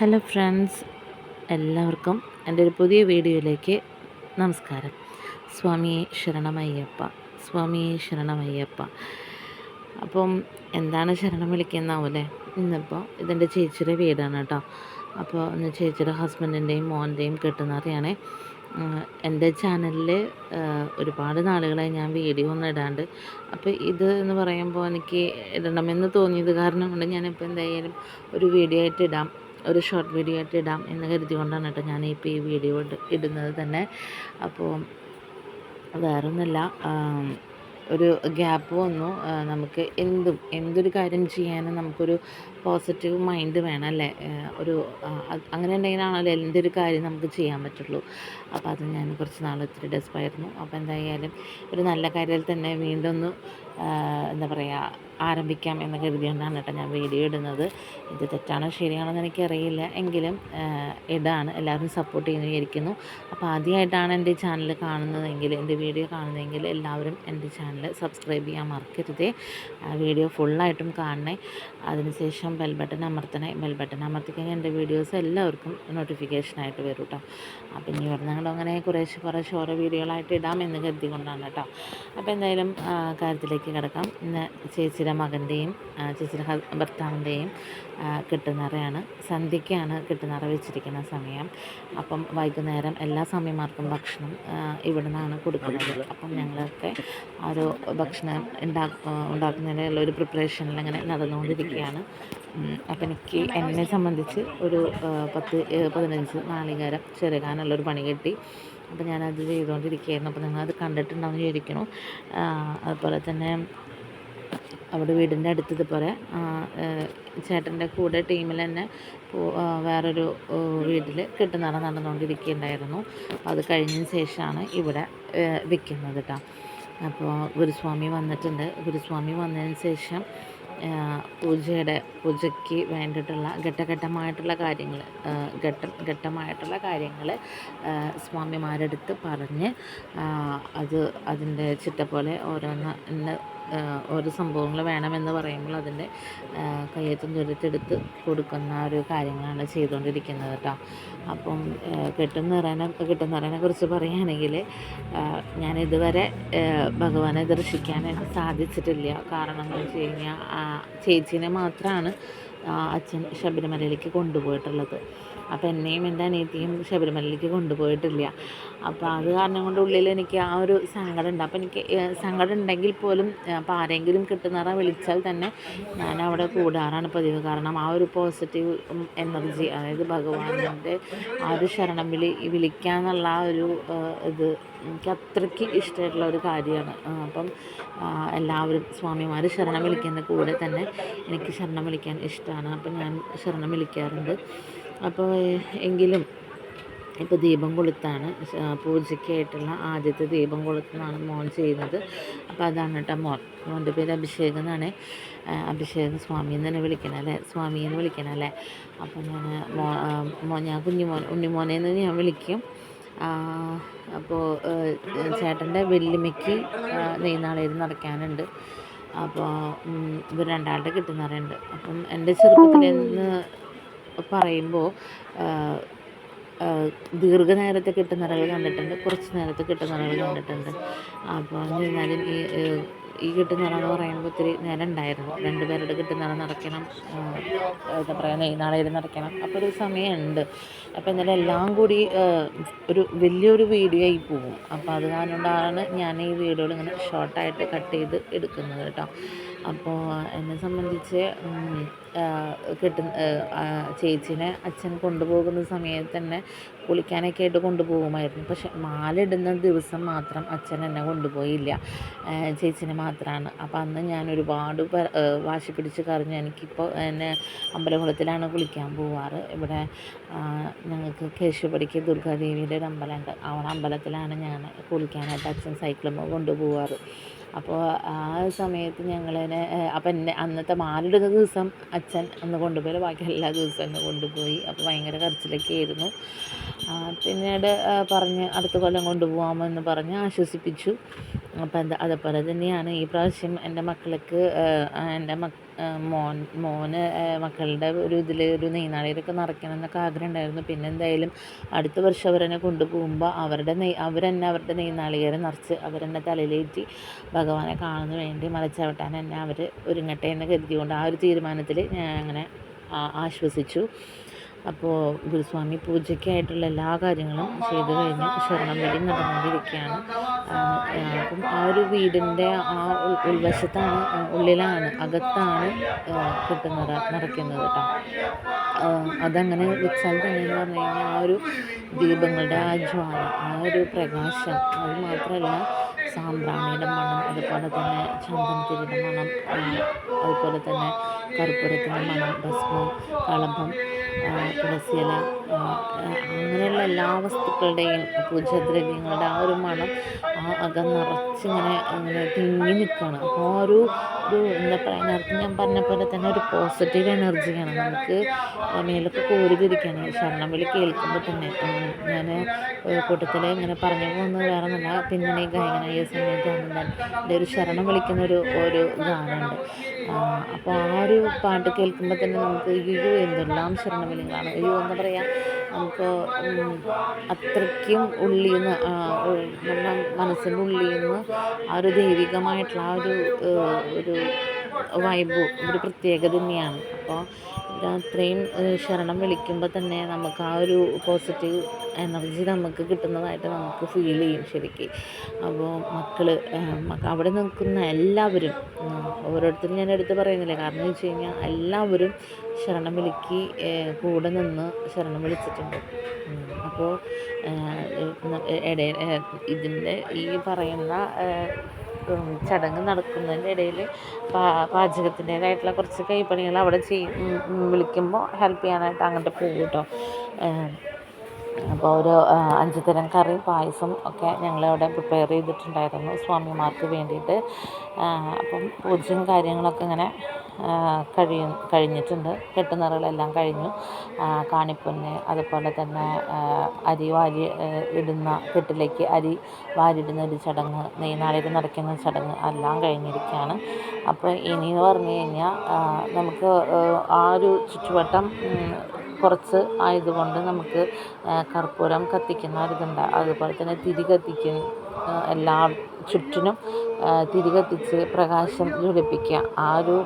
Hello friends എല്ലാവർക്കും എന്റെ ഒരു പുതിയ വീഡിയോയിലേക്ക് നമസ്കാരം. സ്വാമി ശരണമയ്യപ്പ സ്വാമി ശരണമയ്യപ്പ. അപ്പം എന്താണ് ശരണം വിളിക്കുന്നതാവല്ലേ ഇന്നിപ്പോൾ ഇതെന്റെ ചേച്ചിയുടെ വീടാണ് കേട്ടോ. അപ്പോൾ ഇന്ന് ചേച്ചിയുടെ ഹസ്ബൻഡിന്റെയും മോന്റെയും കെട്ടുന്നറിയാണേ എന്റെ ചാനലിൽ ഒരുപാട് നാളുകളായി ഞാൻ വീഡിയോ ഒന്നും ഇടാണ്ട്. അപ്പോൾ ഇത് എന്ന് പറയുമ്പോൾ എനിക്ക് ഇടണമെന്ന് തോന്നിയത് കാരണം കൊണ്ട് ഞാനിപ്പോൾ എന്തായാലും ഒരു വീഡിയോ ആയിട്ട് ഇടാം. ഒരു ഷോർട്ട് വീഡിയോ ആയിട്ട് ഇടാം എന്ന് കരുതിക്കൊണ്ടാണ് കേട്ടോ ഞാൻ ഇപ്പോൾ ഈ വീഡിയോ ഇടുന്നത് തന്നെ. അപ്പോൾ വേറൊന്നുമല്ല ഒരു ഗ്യാപ്പ് വന്നു. നമുക്ക് എന്തും എന്തൊരു കാര്യം ചെയ്യാനും നമുക്കൊരു പോസിറ്റീവ് മൈൻഡ് വേണം അല്ലേ? ഒരു അങ്ങനെ ഉണ്ടെങ്കിലാണല്ലോ എന്തൊരു കാര്യം നമുക്ക് ചെയ്യാൻ പറ്റുള്ളൂ. അപ്പോൾ അത് ഞാൻ കുറച്ച് നാൾ ഇത്തിരി ഡെസ്പായിരുന്നു അപ്പോൾ എന്തായാലും ഒരു നല്ല കാര്യത്തിൽ തന്നെ വീണ്ടും ഒന്ന് എന്താ പറയുക ആരംഭിക്കാം എന്ന് കരുതിയോണ്ടാണ് കേട്ടോ ഞാൻ വീഡിയോ ഇടുന്നത്. ഇത് തെറ്റാണോ ശരിയാണോ എന്ന് എനിക്കറിയില്ല. എങ്കിലും ഇടാണ്. എല്ലാവരും സപ്പോർട്ട് ചെയ്യുന്നു അപ്പോൾ ആദ്യമായിട്ടാണ് എന്റെ ചാനൽ കാണുന്നതെങ്കിൽ എന്റെ വീഡിയോ കാണുന്നതെങ്കിൽ എല്ലാവരും എന്റെ ചാനൽ സബ്സ്ക്രൈബ് ചെയ്യാൻ മറക്കരുതേ. വീഡിയോ ഫുള്ളായിട്ടും കാണണേ. അതിനുശേഷം ബെൽ ബട്ടൺ അമർത്തണേ. ബെൽ ബട്ടൺ അമർത്തി കഴിഞ്ഞാൽ എന്റെ വീഡിയോസ് എല്ലാവർക്കും നോട്ടിഫിക്കേഷനായിട്ട് വരും കേട്ടോ അപ്പോൾ ഇനി വരുന്ന അങ്ങനെ കുറേശ്ശെ കുറേശ്ശെ ഓരോ വീഡിയോകളായിട്ട് ഇടാം എന്ന് കരുതി കൊണ്ടാണ് കേട്ടോ അപ്പോൾ എന്തായാലും കാര്യത്തിലേക്ക് കിടക്കാം. ഇന്ന് ചേച്ചിയുടെ മകന്റെയും ചേച്ചിയുടെ ഭർത്താവിന്റെയും കിട്ടുന്നറയാണ് സന്ധ്യയ്ക്കാണ് കിട്ടുന്നറ വെച്ചിരിക്കുന്ന സമയം. അപ്പം വൈകുന്നേരം എല്ലാ സമയമാർക്കും ഭക്ഷണം ഇവിടെ നിന്നാണ് കൊടുക്കുന്നത്. അപ്പം ഞങ്ങളൊക്കെ ഒരു ഭക്ഷണം ഉണ്ടാ ഉണ്ടാക്കുന്നതിനുള്ള ഒരു പ്രിപ്പറേഷനിൽ അങ്ങനെ നടന്നുകൊണ്ടിരിക്കുകയാണ്. അപ്പം എനിക്ക് എന്നെ സംബന്ധിച്ച് ഒരു പത്ത് പതിനഞ്ച് നാളികേരം ചെറുകാനുള്ളൊരു പണി കിട്ടി. അപ്പോൾ ഞാനത് ചെയ്തുകൊണ്ടിരിക്കുകയായിരുന്നു. അപ്പോൾ നിങ്ങളത് കണ്ടിട്ടുണ്ടാവും വിചാരിക്കുന്നു അതുപോലെ തന്നെ അവിടെ വീടിന്റെ അടുത്ത് ഇതുപോലെ ചേട്ടന്റെ കൂടെ ടീമിൽ തന്നെ വേറൊരു വീട്ടിൽ കെട്ടുനട നടന്നുകൊണ്ടിരിക്കുകയുണ്ടായിരുന്നു. അത് കഴിഞ്ഞ ശേഷമാണ് ഇവിടെ വിൽക്കുന്നത് കേട്ടോ. അപ്പോൾ ഗുരുസ്വാമി വന്നിട്ടുണ്ട്. ഗുരുസ്വാമി വന്നതിന് ശേഷം പൂജയുടെ പൂജയ്ക്ക് വേണ്ടിയിട്ടുള്ള ഘട്ടഘട്ടമായിട്ടുള്ള കാര്യങ്ങൾ ഘട്ടം ഘട്ടമായിട്ടുള്ള കാര്യങ്ങൾ സ്വാമിമാരെടുത്ത് പറഞ്ഞ് അത് അതിന്റെ ചിട്ട പോലെ ഓരോന്ന് ഓരോ സംഭവങ്ങൾ വേണമെന്ന് പറയുമ്പോൾ അതിന്റെ കയ്യെത്തും ദൂരത്തെടുത്ത് കൊടുക്കുന്ന ഒരു കാര്യങ്ങളാണ് ചെയ്തുകൊണ്ടിരിക്കുന്നത് കേട്ടോ. അപ്പം കെട്ടുനിറനെ കെട്ടുനിറനെ കുറിച്ച് പറയുകയാണെങ്കിൽ ഞാൻ ഇതുവരെ ഭഗവാനെ ദർശിക്കാനായിട്ട് സാധിച്ചിട്ടില്ല. കാരണം എന്ന് വെച്ച് കഴിഞ്ഞാൽ ചേച്ചീനെ മാത്രമാണ് അച്ഛൻ ശബരിമലയിലേക്ക് കൊണ്ടുപോയിട്ടുള്ളത്. അപ്പോൾ എന്നെയും എന്റെ അനിയത്തിയും ശബരിമലയിലേക്ക് കൊണ്ടുപോയിട്ടില്ല. അപ്പോൾ അത് കാരണം കൊണ്ട് ഉള്ളിൽ എനിക്ക് ആ ഒരു സങ്കടം ഉണ്ട് അപ്പോൾ എനിക്ക് സങ്കടം ഉണ്ടെങ്കിൽ പോലും അപ്പോൾ ആരെങ്കിലും കിട്ടുന്നവരെ വിളിച്ചാൽ തന്നെ ഞാൻ അവിടെ കൂടാറാണ് പതിവ്. കാരണം ആ ഒരു പോസിറ്റീവ് എനർജി അതായത് ഭഗവാന്റെ ആ ഒരു ശരണം വിളി വിളിക്കാന്നുള്ള ആ ഒരു ഇത് എനിക്ക് അത്രയ്ക്ക് ഇഷ്ടമായിട്ടുള്ള ഒരു കാര്യമാണ്. അപ്പം എല്ലാവരും സ്വാമിമാർ ശരണം വിളിക്കുന്ന കൂടെ തന്നെ എനിക്ക് ശരണം വിളിക്കാൻ ഇഷ്ടമാണ്. അപ്പം ഞാൻ ശരണം വിളിക്കാറുണ്ട്. അപ്പോൾ എങ്കിലും ഇപ്പോൾ ദീപം കൊളുത്താണ്. പൂജയ്ക്കായിട്ടുള്ള ആദ്യത്തെ ദീപം കൊളുത്തുന്നതാണ് മോൻ ചെയ്യുന്നത്. അപ്പോൾ അതാണ് കേട്ടോ മോൻ. മോന്റെ പേര് അഭിഷേക് എന്നാണ്. അഭിഷേക് സ്വാമി എന്ന് തന്നെ വിളിക്കണം അല്ലേ? സ്വാമി എന്ന് വിളിക്കണം അല്ലേ? അപ്പോൾ ഞാൻ മോ ഞാൻ കുഞ്ഞുമോൻ ഉണ്ണിമോനെ എന്ന് ഞാൻ വിളിക്കും. അപ്പോൾ ചേട്ടന്റെ വെല്ലുമയ്ക്ക് നെയ്നാളേത് നടക്കാനുണ്ട്. അപ്പോൾ ഇവർ രണ്ടാളുടെ കിട്ടുന്നറിയുണ്ട് അപ്പം എന്റെ ചെറുപ്പത്തിൽ നിന്ന് പറയുമ്പോൾ ദീർഘനേരത്തെ കിട്ടുന്നറകൾ കണ്ടിട്ടുണ്ട് കുറച്ച് നേരത്തെ കിട്ടുന്നറകൾ കണ്ടിട്ടുണ്ട്. അപ്പോൾ എന്നിരുന്നാലും ഈ ഈ കിട്ടുന്നറ എന്ന് പറയുമ്പോൾ ഒത്തിരി നേരം ഉണ്ടായിരുന്നു. രണ്ട് പേരുടെ കിട്ടുന്നറ നടക്കണം എന്താ പറയുക നെയ്നാളയിൽ നടക്കണം അപ്പോൾ ഒരു സമയമുണ്ട്. അപ്പോൾ എന്നാലും എല്ലാം കൂടി ഒരു വലിയൊരു വീഡിയോ ആയി പോകും. അപ്പോൾ അത് കാരണം കൊണ്ടാണ് ഞാൻ ഈ വീഡിയോകൾ ഇങ്ങനെ ഷോർട്ടായിട്ട് കട്ട് ചെയ്ത് എടുക്കുന്നത് കേട്ടോ. അപ്പോൾ എന്നെ സംബന്ധിച്ച് കിട്ടുന്ന ചേച്ചീനെ അച്ഛൻ കൊണ്ടുപോകുന്ന സമയത്ത് തന്നെ കുളിക്കാനൊക്കെ ആയിട്ട് കൊണ്ടുപോകുമായിരുന്നു. പക്ഷെ മാലിടുന്ന ദിവസം മാത്രം അച്ഛൻ എന്നെ കൊണ്ടുപോയില്ല. ചേച്ചീനെ മാത്രമാണ് അപ്പോൾ അന്ന് ഞാൻ ഒരുപാട് വാശി പിടിച്ച് കറിഞ്ഞു എനിക്കിപ്പോൾ എന്നെ അമ്പലകുളത്തിലാണ് കുളിക്കാൻ പോവാറ്. ഇവിടെ ഞങ്ങൾക്ക് കേശുപടിക്ക് ദുർഗാദേവിയുടെ ഒരു അമ്പലമുണ്ട് അവിടെ അമ്പലത്തിലാണ് ഞാൻ കുളിക്കാനായിട്ട് അച്ഛൻ സൈക്കിളുമ്പോൾ കൊണ്ടുപോവാറ്. അപ്പോൾ ആ സമയത്ത് ഞങ്ങളതിനെ അപ്പം എന്റെ അന്നത്തെ മാലിടുന്ന ദിവസം അച്ഛൻ അന്ന് കൊണ്ടുപോയി ബാക്കി എല്ലാ ദിവസവും എന്നെ കൊണ്ടുപോയി. അപ്പോൾ ഭയങ്കര കരച്ചിലൊക്കെ ആയിരുന്നു പിന്നീട് പറഞ്ഞ് അടുത്ത കൊല്ലം കൊണ്ടുപോകാമെന്ന് പറഞ്ഞ് ആശ്വസിപ്പിച്ചു. അപ്പം അതുപോലെ തന്നെയാണ് ഈ പ്രാവശ്യം എന്റെ മക്കൾക്ക് എന്റെ മോൻ മോന് മക്കളുടെ ഒരു ഇതിൽ ഒരു നെയ്നാളിയിലൊക്കെ നിറയ്ക്കണം എന്നൊക്കെ ആഗ്രഹം ഉണ്ടായിരുന്നു. പിന്നെ എന്തായാലും അടുത്ത വർഷം അവരെന്നെ കൊണ്ടുപോകുമ്പോൾ അവരുടെ നെയ് അവരെന്നെ അവരുടെ നെയ്നാളികേരം നിറച്ച് അവരെന്നെ തലയിലേറ്റി ഭഗവാനെ കാണുന്നതിന് വേണ്ടി മലച്ചവിട്ടാൻ എന്നെ അവർ ഒരുങ്ങട്ടെ എന്ന് കരുതിയുകൊണ്ട് ആ ഒരു തീരുമാനത്തിൽ ഞാൻ അങ്ങനെ ആശ്വസിച്ചു. അപ്പോൾ ഗുരുസ്വാമി പൂജയ്ക്കായിട്ടുള്ള എല്ലാ കാര്യങ്ങളും ചെയ്തു കഴിഞ്ഞ്. ശരണം വഴി നടന്നുകൊണ്ടിരിക്കുകയാണ് അപ്പം ആ ഒരു വീടിന്റെ ആ ഉൾവശത്താണ് ഉള്ളിലാണ് അകത്താണ് കിട്ടുന്നത് നിറയ്ക്കുന്നത് കേട്ടോ. അതങ്ങനെ വെച്ചാൽ തന്നെ എന്ന് പറഞ്ഞു കഴിഞ്ഞാൽ ആ ഒരു ദീപങ്ങളുടെ ആ ജ്വാല ആ ഒരു പ്രകാശം അത് മാത്രമല്ല സാമ്പ്രാണിയുടെ മണം അതുപോലെ തന്നെ ചന്ദനത്തിരിയുടെ മണം അതുപോലെ തന്നെ കർപ്പൂരത്തിന്റെ മണം ഭസ്മം കളഭം തുളസിയില അങ്ങനെയുള്ള എല്ലാ വസ്തുക്കളുടെയും പൂജാദ്രവ്യങ്ങളുടെ ആ ഒരു മണം ആ അകം നിറച്ചിങ്ങനെ അങ്ങനെ തിങ്ങി നിൽക്കുകയാണ്. അപ്പോൾ ആ ഒരു ഒരു എന്താ പറയുക ഞാൻ പറഞ്ഞ പോലെ തന്നെ ഒരു പോസിറ്റീവ് എനർജിയാണ് നമുക്ക് മേലൊക്കെ കോരിതിരിക്കുകയാണ് ശരണം വിളി കേൾക്കുമ്പോൾ തന്നെ ഞാൻ കൂട്ടത്തിൽ ഇങ്ങനെ പറഞ്ഞു പോകുന്നത് വേറെ നല്ല പിന്നണി ഗായകനായ സമയത്ത് എന്റെ ഒരു ശരണം വിളിക്കുന്ന ഒരു ഒരു ഗാനമുണ്ട് അപ്പോൾ ആ ഒരു പാട്ട് കേൾക്കുമ്പോൾ തന്നെ നമുക്ക് അയ്യോ എന്തെല്ലാം ശരണവിളികളാണ്. അയ്യോ എന്താ പറയുക നമുക്ക് അത്രയ്ക്കും ഉള്ളിൽ നിന്ന് നമ്മുടെ മനസ്സിന്റെ ഉള്ളിൽ നിന്ന് ആ ഒരു ദൈവികമായിട്ടുള്ള ആ ഒരു ഒരു വൈബും ഒരു പ്രത്യേകത തന്നെയാണ്. അപ്പോൾ അത്രയും ശരണം വിളിക്കുമ്പോൾ തന്നെ നമുക്ക് ആ ഒരു പോസിറ്റീവ് എനർജി നമുക്ക് കിട്ടുന്നതായിട്ട് നമുക്ക് ഫീൽ ചെയ്യും ശരിക്കും. അപ്പോൾ മക്കൾ അവിടെ നിൽക്കുന്ന എല്ലാവരും ഓരോരുത്തരും ഞാൻ എടുത്ത് പറയുന്നില്ല? കാരണം വെച്ച് കഴിഞ്ഞാൽ എല്ലാവരും ശരണം വിളിക്ക് കൂടെ നിന്ന് ശരണം വിളിച്ചിട്ടുണ്ട്. അപ്പോൾ ഇതിന്റെ ഈ പറയുന്ന ചടങ്ങ് നടക്കുന്നതിന്റെ ഇടയിൽ പാചകത്തിന്റേതായിട്ടുള്ള കുറച്ച് കൈപ്പണികൾ അവിടെ ചെയ്യും. വിളിക്കുമ്പോൾ ഹെൽപ്പ് ചെയ്യാനായിട്ട് അങ്ങോട്ട് പോകും കേട്ടോ. അപ്പോൾ ഒരു അഞ്ച് തരം കറി പായസം ഒക്കെ ഞങ്ങളവിടെ പ്രിപ്പയർ ചെയ്തിട്ടുണ്ടായിരുന്നു സ്വാമിമാർക്ക് വേണ്ടിയിട്ട്. അപ്പം പൂജയും കാര്യങ്ങളൊക്കെ ഇങ്ങനെ കഴിയും കഴിഞ്ഞിട്ടുണ്ട്. കെട്ടുനിറകളെല്ലാം കഴിഞ്ഞു. കാണിപ്പൊന്ന് അതുപോലെ തന്നെ അരി വാരി ഇടുന്ന കെട്ടിലേക്ക് അരി വാരിടുന്ന ഒരു ചടങ്ങ് നെയ്നാളികേരം നടക്കുന്ന ചടങ്ങ് എല്ലാം കഴിഞ്ഞിരിക്കുകയാണ്. അപ്പോൾ ഇനിയെന്ന് പറഞ്ഞു കഴിഞ്ഞാൽ നമുക്ക് ആ ഒരു ചുറ്റുവട്ടം കുറച്ച് ആയതുകൊണ്ട് നമുക്ക് കർപ്പൂരം കത്തിക്കുന്ന ഒരിതുണ്ട് അതുപോലെ തന്നെ തിരി കത്തിക്കും. എല്ലാ ചുറ്റിനും തിരി കത്തിച്ച് പ്രകാശം ജ്വലിപ്പിക്കുക. ആ ഒരു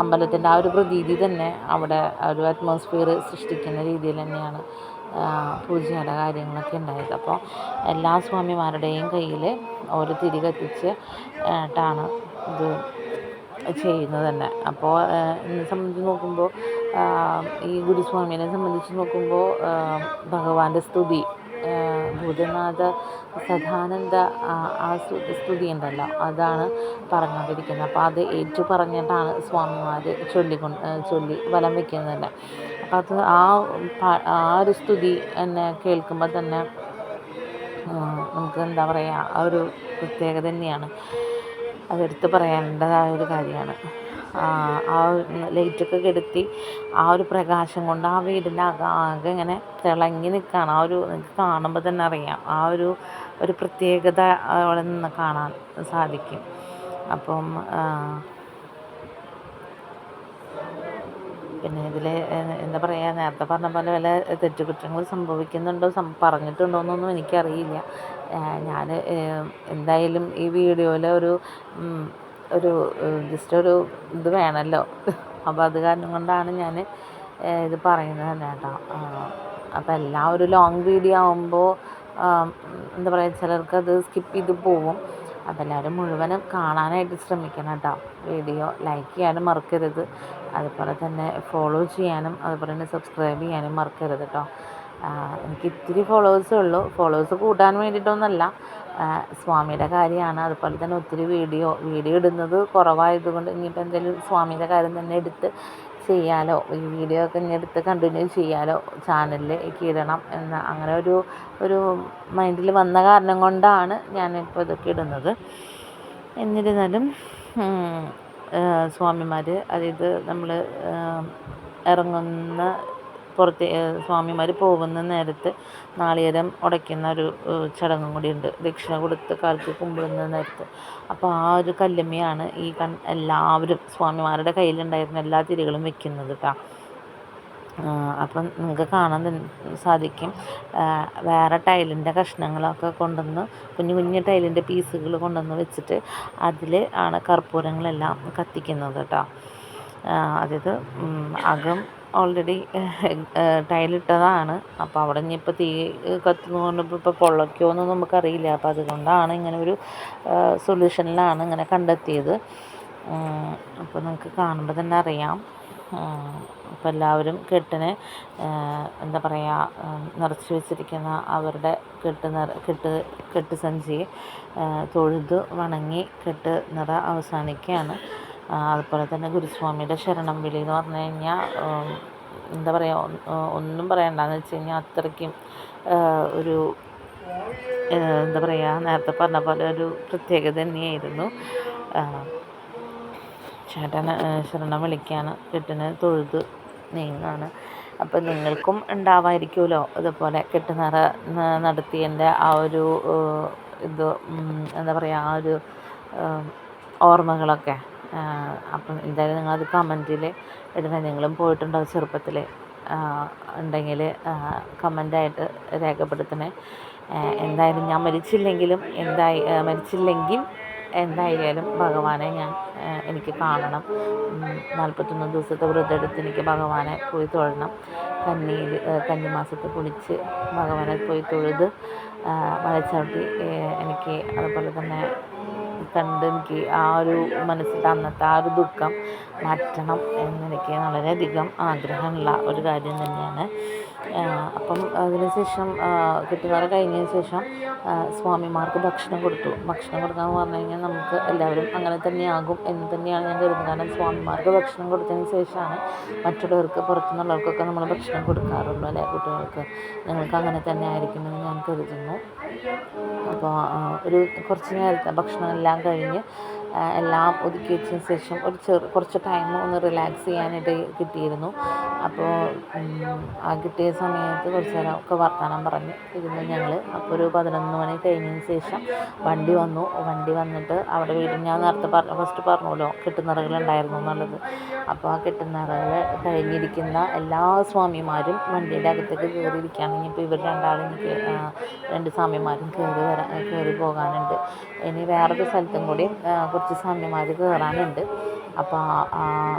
അമ്പലത്തിന്റെ ആ ഒരു പ്രതീതി തന്നെ അവിടെ ഒരു അറ്റ്മോസ്ഫിയർ സൃഷ്ടിക്കുന്ന രീതിയിൽ തന്നെയാണ് പൂജയുടെ കാര്യങ്ങളൊക്കെ ഉണ്ടായത്. അപ്പോൾ എല്ലാ സ്വാമിമാരുടെയും കയ്യിൽ ഒരു തിരി കത്തിച്ച് ട്ടാണ് ഇത് ചെയ്യുന്നത് തന്നെ അപ്പോൾ എന്നെ സംബന്ധിച്ച് നോക്കുമ്പോൾ ഈ ഗുരുസ്വാമിനെ സംബന്ധിച്ച് നോക്കുമ്പോൾ ഭഗവാന്റെ സ്തുതി ഭൂതനാഥ സദാനന്ദ ആ സ്തുതി ഉണ്ടല്ലോ അതാണ് പറഞ്ഞുകൊണ്ടിരിക്കുന്നത്. അപ്പോൾ അത് ഏറ്റു പറഞ്ഞിട്ടാണ് സ്വാമിമാർ ചൊല്ലിക്കൊണ്ട് ചൊല്ലി വലം വയ്ക്കുന്നത് തന്നെ അപ്പോൾ അത് ആ ആ ഒരു സ്തുതി എന്നെ കേൾക്കുമ്പോൾ തന്നെ നമുക്ക് എന്താ പറയുക ആ ഒരു പ്രത്യേകത തന്നെയാണ്. അതെടുത്ത് പറയേണ്ടതായ ഒരു കാര്യമാണ്. ആ ലൈറ്റൊക്കെ കെടുത്തി ആ ഒരു പ്രകാശം കൊണ്ട് ആ വീടിന്റെ ആകെ ഇങ്ങനെ തിളങ്ങി നിൽക്കുകയാണ് ആ ഒരു കാണുമ്പോൾ തന്നെ അറിയാം. ആ ഒരു ഒരു പ്രത്യേകത അവിടെ നിന്ന് കാണാൻ സാധിക്കും. അപ്പം പിന്നെ ഇതിൽ എന്താ പറയുക നേരത്തെ പറഞ്ഞ പോലെ വല്ല തെറ്റുകുറ്റങ്ങൾ സംഭവിക്കുന്നുണ്ടോ പറഞ്ഞിട്ടുണ്ടോ എന്നൊന്നും എനിക്കറിയില്ല. ഞാൻ എന്തായാലും ഈ വീഡിയോയിൽ ഒരു ഒരു ജസ്റ്റ് ഒരു ഇത് വേണമല്ലോ അപ്പോൾ അത് കാരണം കൊണ്ടാണ് ഞാൻ ഇത് പറയുന്നത് തന്നെ കേട്ടോ. അപ്പോൾ എല്ലാം ഒരു ലോങ് വീഡിയോ ആകുമ്പോൾ എന്താ പറയുക അത് സ്കിപ്പ് ചെയ്ത് പോവും. അപ്പോൾ എല്ലാവരും മുഴുവനും കാണാനായിട്ട് ശ്രമിക്കണം കേട്ടോ. വീഡിയോ ലൈക്ക് ചെയ്യാനും മറക്കരുത്. അതുപോലെ തന്നെ ഫോളോ ചെയ്യാനും അതുപോലെ തന്നെ സബ്സ്ക്രൈബ് ചെയ്യാനും മറക്കരുത് കേട്ടോ എനിക്ക് ഇത്തിരി ഫോളോവേഴ്സേ ഉള്ളൂ. ഫോളോവേഴ്സ് കൂട്ടാൻ വേണ്ടിയിട്ടൊന്നുമല്ല സ്വാമിയുടെ കാര്യമാണ്. അതുപോലെ തന്നെ ഒത്തിരി വീഡിയോ വീഡിയോ ഇടുന്നത് കുറവായതുകൊണ്ട് ഇനിയിപ്പോൾ എന്തെങ്കിലും സ്വാമിയുടെ കാര്യം തന്നെ എടുത്ത് ചെയ്യാലോ? ഈ വീഡിയോ ഒക്കെ ഇനി എടുത്ത് കണ്ടിന്യൂ ചെയ്യാലോ? ചാനലിൽ ഇടണം എന്ന അങ്ങനെ ഒരു ഒരു മൈൻഡിൽ വന്ന കാരണം കൊണ്ടാണ് ഞാനിപ്പോൾ ഇതൊക്കെ ഇടുന്നത്. എന്നിരുന്നാലും സ്വാമിമാർ അതായത് നമ്മൾ ഇറങ്ങുന്ന പുറത്ത് സ്വാമിമാർ പോകുന്ന നേരത്ത് നാളികേരം ഉടയ്ക്കുന്ന ഒരു ചടങ്ങും കൂടിയുണ്ട്. ദക്ഷിണ കൊടുത്ത് കാലത്ത് കുമ്പിടുന്ന നേരത്ത്. അപ്പോൾ ആ ഒരു കല്ലുമ്മയാണ് ഈ എല്ലാവരും സ്വാമിമാരുടെ കയ്യിലുണ്ടായിരുന്ന എല്ലാ തിരികളും വെക്കുന്നത് കേട്ടോ അപ്പം നിങ്ങൾക്ക് കാണാൻ സാധിക്കും. വേറെ ടൈലിന്റെ കഷ്ണങ്ങളൊക്കെ കൊണ്ടുവന്ന് കുഞ്ഞു കുഞ്ഞു ടൈലിന്റെ പീസുകൾ കൊണ്ടുവന്ന് വെച്ചിട്ട് അതിൽ ആണ് കർപ്പൂരങ്ങളെല്ലാം കത്തിക്കുന്നത് കേട്ടോ. അതായത് അകം ഓൾറെഡി ടൈലിട്ടതാണ് അപ്പോൾ അവിടെ ഇനിയിപ്പോൾ തീ കത്തുന്നതുകൊണ്ട് ഇപ്പോൾ പൊള്ളയ്ക്കുമോ എന്നൊന്നും നമുക്കറിയില്ല. അപ്പോൾ അതുകൊണ്ടാണ് ഇങ്ങനെ ഒരു സൊല്യൂഷനിലാണ് ഇങ്ങനെ കണ്ടെത്തിയത്. അപ്പോൾ നിങ്ങൾക്ക് കാണുമ്പോൾ തന്നെ അറിയാം. അപ്പോൾ എല്ലാവരും കെട്ടിനെ എന്താ പറയുക നിറച്ച് വെച്ചിരിക്കുന്ന അവരുടെ കെട്ട് നിറ കെട്ട് കെട്ട് സഞ്ചി തൊഴുത് വണങ്ങി കെട്ട് നിറ അവസാനിക്കുകയാണ്. അതുപോലെ തന്നെ ഗുരുസ്വാമിയുടെ ശരണം വിളി എന്ന് പറഞ്ഞു കഴിഞ്ഞാൽ എന്താ പറയുക ഒന്നും പറയണ്ടെന്ന് വെച്ച് കഴിഞ്ഞാൽ അത്രയ്ക്കും ഒരു എന്താ പറയുക നേരത്തെ പറഞ്ഞ പോലെ ഒരു പ്രത്യേകത തന്നെയായിരുന്നു. ചേട്ടന് ശരണം വിളിക്കുകയാണ് കെട്ടിന് തൊഴുത് നീങ്ങുകയാണ് അപ്പം നിങ്ങൾക്കും ഉണ്ടാവായിരിക്കുമല്ലോ ഇതുപോലെ കെട്ടുനിറ നടത്തിയതിന്റെ ആ ഒരു ഇത് എന്താ പറയുക ആ ഒരു ഓർമ്മകളൊക്കെ. അപ്പം എന്തായാലും നിങ്ങളത് കമന്റിൽ ഇടണേ. നിങ്ങളും പോയിട്ടുണ്ടാവും ചെറുപ്പത്തിൽ ഉണ്ടെങ്കിൽ കമന്റായിട്ട് രേഖപ്പെടുത്തണേ. എന്തായാലും ഞാൻ മരിച്ചില്ലെങ്കിലും എന്തായി മരിച്ചില്ലെങ്കിൽ എന്തായാലും ഭഗവാനെ ഞാൻ എനിക്ക് കാണണം. നാൽപ്പത്തൊന്ന് ദിവസത്തെ വ്രതമെടുത്ത് എനിക്ക് ഭഗവാനെ പോയി തൊഴണം. കന്നിയിൽ കന്നിമാസത്തിൽ കുളിച്ച് ഭഗവാനെ പോയി തൊഴുത് വളച്ചാട്ടി എനിക്ക് അതുപോലെ തന്നെ കണ്ട് എനിക്ക് ആ ഒരു മനസ്സിൽ അന്നത്തെ ആ ഒരു ദുഃഖം മാറ്റണം എന്നെനിക്ക് വളരെയധികം ആഗ്രഹമുള്ള ഒരു കാര്യം തന്നെയാണ്. അപ്പം അതിനുശേഷം കെട്ടുനിറ കഴിഞ്ഞതിന് ശേഷം സ്വാമിമാർക്ക് ഭക്ഷണം കൊടുത്തു. ഭക്ഷണം കൊടുക്കാമെന്ന് പറഞ്ഞു കഴിഞ്ഞാൽ നമുക്ക് എല്ലാവരും അങ്ങനെ തന്നെയാകും എന്ന് തന്നെയാണ് ഞാൻ കരുതുന്നത്. കാരണം സ്വാമിമാർക്ക് ഭക്ഷണം കൊടുത്തതിന് ശേഷമാണ് മറ്റുള്ളവർക്ക് പുറത്തുനിന്നുള്ളവർക്കൊക്കെ നമ്മൾ ഭക്ഷണം കൊടുക്കാറുള്ളൂ അല്ലേ കുട്ടികൾക്ക്? നിങ്ങൾക്ക് അങ്ങനെ തന്നെ ആയിരിക്കുമെന്ന് ഞാൻ കരുതുന്നു. അപ്പോൾ ഒരു കുറച്ച് നേരത്തെ ഭക്ഷണം എല്ലാം കഴിഞ്ഞ് എല്ലാം ഒതുക്കി വെച്ചതിന് ശേഷം ഒരു ചെറു കുറച്ച് ടൈം ഒന്ന് റിലാക്സ് ചെയ്യാനായിട്ട് കിട്ടിയിരുന്നു. അപ്പോൾ ആ കിട്ടിയ സമയത്ത് കുറച്ച് നേരം ഒക്കെ വർത്തമാനം പറഞ്ഞ് ഇരുന്നു ഞങ്ങൾ അപ്പോൾ ഒരു പതിനൊന്ന് മണി കഴിഞ്ഞതിന് ശേഷം വണ്ടി വന്നു. വണ്ടി വന്നിട്ട് അവിടെ വീട് ഞാൻ നേരത്തെ പറഞ്ഞ ഫസ്റ്റ് പറഞ്ഞല്ലോ കെട്ടുനിറകളുണ്ടായിരുന്നു എന്നുള്ളത്. അപ്പോൾ ആ കെട്ടുനിറകൾ കഴിഞ്ഞിരിക്കുന്ന എല്ലാ സ്വാമിമാരും വണ്ടിയുടെ അകത്തേക്ക് കയറിയിരിക്കുകയാണ്. ഇനിയിപ്പോൾ ഇവർ രണ്ടാളും രണ്ട് സ്വാമിമാരും കയറി വരാൻ കയറി പോകാനുണ്ട്. ഇനി വേറൊരു സ്ഥലത്തും കൂടി കുറച്ച് സ്വാമിമാർ കയറാനുണ്ട് അപ്പോൾ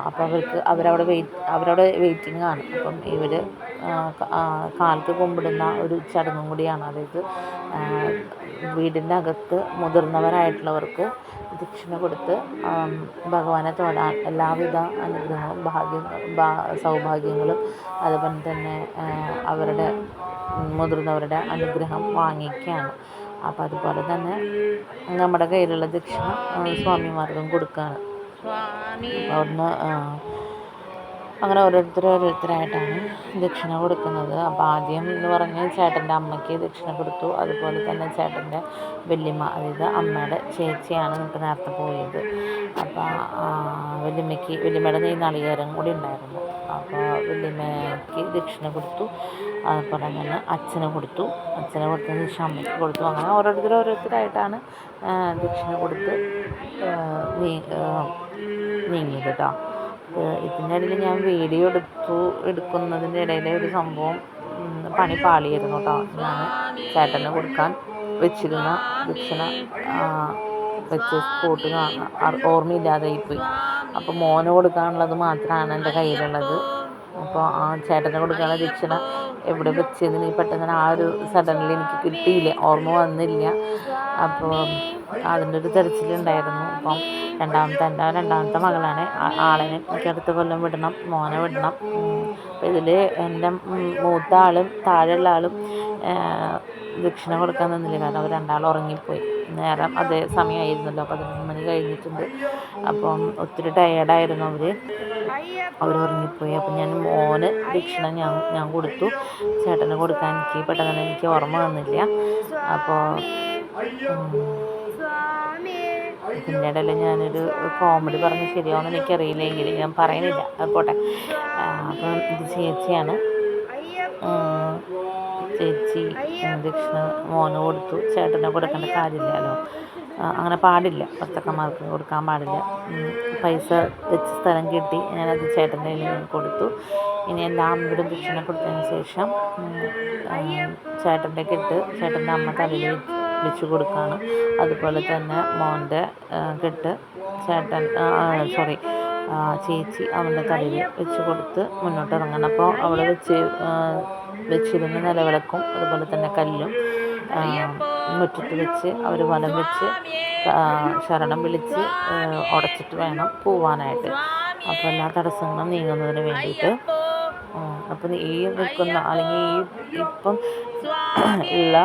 അപ്പോൾ അവർക്ക് അവരവിടെ വെയിറ്റ് അവരവിടെ വെയിറ്റിംഗ് ആണ്. അപ്പം ഇവർ കാലത്ത് കുമ്പിടുന്ന ഒരു ചടങ്ങും കൂടിയാണ്. അതായത് വീടിന്റെ അകത്ത് മുതിർന്നവരായിട്ടുള്ളവർക്ക് ദക്ഷിണ കൊടുത്ത് ഭഗവാനെ തൊഴാൻ എല്ലാവിധ അനുഗ്രഹങ്ങളും ഭാഗ്യ സൗഭാഗ്യങ്ങളും അതുപോലെ തന്നെ അവരുടെ മുതിർന്നവരുടെ അനുഗ്രഹം വാങ്ങിക്കുകയാണ്. അപ്പം അതുപോലെ തന്നെ നമ്മുടെ കയ്യിലുള്ള ദക്ഷിണ സ്വാമിമാർക്കും കൊടുക്കുകയാണ് അവിടുന്ന് അങ്ങനെ ഓരോരുത്തർ ഓരോരുത്തരായിട്ടാണ് ദക്ഷിണ കൊടുക്കുന്നത്. അപ്പോൾ ആദ്യം എന്ന് പറഞ്ഞ് ചേട്ടന്റെ അമ്മയ്ക്ക് ദക്ഷിണ കൊടുത്തു. അതുപോലെ തന്നെ ചേട്ടന്റെ വല്യമ്മ അതായത് അമ്മയുടെ ചേച്ചിയാണ് നമുക്ക് നേരത്തെ പോയത്. അപ്പോൾ വല്യമ്മയ്ക്ക് വല്യമ്മയുടെ നെയ് നളികേരം കൂടി ഉണ്ടായിരുന്നു. അപ്പോൾ വല്യമ്മയ്ക്ക് ദക്ഷിണ കൊടുത്തു. അതുപോലെ തന്നെ അച്ഛന് കൊടുത്തു. അച്ഛന് കൊടുത്തതിന് ശേഷം അമ്മയ്ക്ക് കൊടുത്തു. അങ്ങനെ ഓരോരുത്തർ ഓരോരുത്തരായിട്ടാണ് ദക്ഷിണ കൊടുത്ത് നീ നീങ്ങിയത് കേട്ടോ ഇതിന്റെ ഇടയിൽ ഞാൻ വീഡിയോ എടുത്തു എടുക്കുന്നതിന്റെ ഇടയിൽ ഒരു സംഭവം പണി പാളിയായിരുന്നു കേട്ടോ. ഞാൻ ചേട്ടന് കൊടുക്കാൻ വെച്ചിരുന്ന ദക്ഷിണ വെച്ച് സ്പോട്ട് ഓർമ്മയില്ലാതായിപ്പോയി. അപ്പോൾ മോന് കൊടുക്കാനുള്ളത് മാത്രമാണ് എന്റെ കയ്യിലുള്ളത്. അപ്പോൾ ആ ചേട്ടനെ കൊടുക്കാനുള്ള ദക്ഷിണ. എവിടെ വെച്ചതിന് പെട്ടെന്ന് ആ ഒരു സഡൻലി എനിക്ക് കിട്ടിയില്ല. ഓർമ്മ വന്നില്ല. അപ്പോൾ അതിന്റെ ഒരു തെരച്ചിലുണ്ടായിരുന്നു അപ്പം രണ്ടാമത്തെ എന്റെ രണ്ടാമത്തെ മകളാണ്. ആളിനെ എനിക്ക് അടുത്ത കൊല്ലം വിടണം മോനെ വിടണം. അപ്പോൾ ഇതിൽ എന്റെ മൂത്ത ആളും താഴെയുള്ള ആളും ദക്ഷിണ കൊടുക്കാൻ നിന്നില്ല. കാരണം അവർ രണ്ടാൾ ഉറങ്ങിപ്പോയി. നേരം അതേ സമയമായിരുന്നല്ലോ. പതിനൊന്ന് മണി കഴിഞ്ഞിട്ടുണ്ട്. അപ്പം ഒത്തിരി ടയേർഡായിരുന്നു അവർ അവർ ഉറങ്ങിപ്പോയി. അപ്പം ഞാൻ മോന് ദക്ഷിണ ഞാൻ ഞാൻ കൊടുത്തു. ചേട്ടന് കൊടുക്കാൻ എനിക്ക് പെട്ടെന്ന് എനിക്ക് ഓർമ്മ വന്നില്ല. അപ്പോൾ ഇതിന്റെ ഇടയിൽ ഞാനൊരു കോമഡി പറഞ്ഞ് ശരിയാവുമെന്ന് എനിക്കറിയില്ലെങ്കിൽ ഞാൻ പറയുന്നില്ല. അത് പോട്ടെ. അപ്പം ഇത് ചേച്ചിയാണ്. ചേച്ചി ദക്ഷിണ മോന് കൊടുത്തു. ചേട്ടനെ കൊടുക്കേണ്ട കാര്യമില്ലല്ലോ. അങ്ങനെ പാടില്ല. ഭർത്തക്കന്മാർക്ക് കൊടുക്കാൻ പാടില്ല. പൈസ വെച്ച് സ്ഥലം കിട്ടി. ഞാനത് ചേട്ടന്റെ കയ്യിൽ കൊടുത്തു. ഇനി എല്ലാം ഇവിടെ ദക്ഷിണ കൊടുത്തതിന് ശേഷം ചേട്ടന്റെ കെട്ട് ചേട്ടന്റെ അമ്മ തലയിൽ വെച്ച് കൊടുക്കുകയാണ് അതുപോലെ തന്നെ മോന്റെ കെട്ട് ചേട്ടൻ സോറി ചേച്ചി അവന്റെ തലയിൽ വെച്ച് കൊടുത്ത് മുന്നോട്ട് ഇറങ്ങണം. അപ്പോൾ അവിടെ വെച്ച് വെച്ചിരുന്ന നിലവിളക്കും അതുപോലെ തന്നെ കല്ലും മുറ്റത്ത് വെച്ച് അവർ വനം വെച്ച് ശരണം വിളിച്ച് ഉടച്ചിട്ട് വേണം പോവാനായിട്ട്. അപ്പോൾ എല്ലാ തടസ്സങ്ങളും നീങ്ങുന്നതിന് വേണ്ടിയിട്ട്. അപ്പം ഈ നിൽക്കുന്ന അല്ലെങ്കിൽ ഈ ഇപ്പം ഉള്ള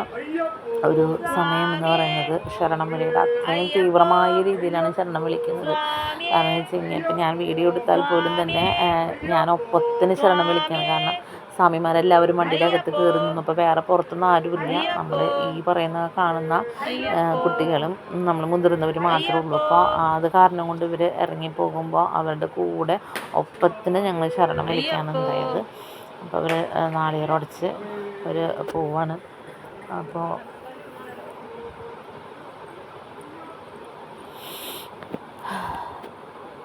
ഒരു സമയം എന്ന് പറയുന്നത് ശരണം വിളിയുടെ അത്രയും തീവ്രമായ രീതിയിലാണ് ശരണം വിളിക്കുന്നത്. കാരണം വെച്ച് കഴിഞ്ഞാൽ ഇപ്പം ഞാൻ വീഡിയോ എടുത്താൽ പോലും തന്നെ ഞാൻ ഒപ്പത്തിന് ശരണം വിളിക്കുകയാണ് കാരണം സ്വാമിമാരെല്ലാവരും അകത്ത് കയറി നിന്നപ്പോൾ വേറെ പുറത്തുനിന്ന് ആരുമില്ല. നമ്മൾ ഈ പറയുന്ന കാണുന്ന കുട്ടികളും നമ്മൾ മുതിർന്നവർ മാത്രമേ ഉള്ളൂ. അപ്പോൾ അത് കാരണം കൊണ്ട് ഇവർ ഇറങ്ങിപ്പോകുമ്പോൾ അവരുടെ കൂടെ ഒപ്പത്തിന് ഞങ്ങൾ ശരണം വിളിക്കാൻ ഉണ്ടായത്. അപ്പോൾ അവർ നാളികേരം ഉടച്ച് അവർ പോവാണ്. അപ്പോൾ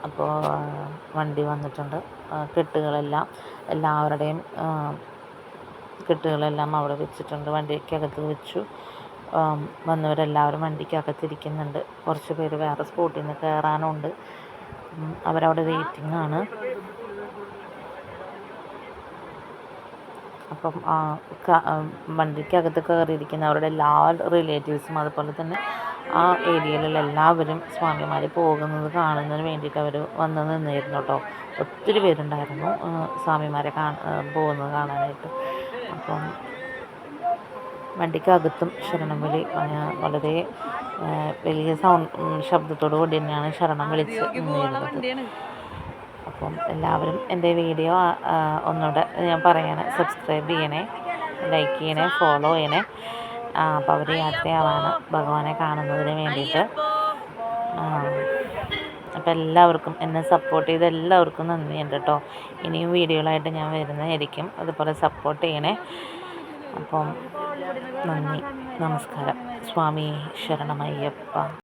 അപ്പോൾ വണ്ടി വന്നിട്ടുണ്ട്. കെട്ടുകളെല്ലാം എല്ലാവരുടെയും കെട്ടുകളെല്ലാം അവിടെ വെച്ചിട്ടുണ്ട്. വണ്ടിക്കകത്ത് വെച്ചു. വന്നവരെല്ലാവരും വണ്ടിക്കകത്തിരിക്കുന്നുണ്ട്. കുറച്ച് പേര് വേറെ സ്പോട്ടിൽ നിന്ന് കയറാനുണ്ട്. അവരവിടെ വെയിറ്റിംഗ് ആണ്. അപ്പം വണ്ടിക്കകത്ത് കയറിയിരിക്കുന്ന അവരുടെ എല്ലാ റിലേറ്റീവ്സും അതുപോലെ തന്നെ ആ ഏരിയയിലുള്ള എല്ലാവരും സ്വാമിമാർ പോകുന്നത് കാണുന്നതിന് വേണ്ടിയിട്ട് അവർ വന്ന് നിന്നിരുന്നു കേട്ടോ ഒത്തിരി പേരുണ്ടായിരുന്നു സ്വാമിമാരെ കാണാൻ പോകുന്നത് കാണാനായിട്ട്. അപ്പം വണ്ടിക്കകത്തും ശരണം വിളി വളരെ വലിയ സൗണ്ട് ശബ്ദത്തോടു കൂടി തന്നെയാണ് ശരണം വിളിച്ച് നിന്നിരുന്നത്. അപ്പം എല്ലാവരും എന്റെ വീഡിയോ ഒന്നുകൂടെ ഞാൻ പറയണേ സബ്സ്ക്രൈബ് ചെയ്യണേ ലൈക്ക് ചെയ്യണേ ഫോളോ ചെയ്യണേ. യാത്രയാവാണ്. ഭഗവാനെ കാണുന്നതിന് വേണ്ടിയിട്ട്. അപ്പോൾ എല്ലാവർക്കും എന്നെ സപ്പോർട്ട് ചെയ്ത എല്ലാവർക്കും നന്ദിയുണ്ട് കേട്ടോ ഇനിയും വീഡിയോകളായിട്ട് ഞാൻ വരുന്നതായിരിക്കും. അതുപോലെ സപ്പോർട്ട് ചെയ്യണേ. അപ്പം നന്ദി. നമസ്കാരം. സ്വാമി ശരണമയ്യപ്പ.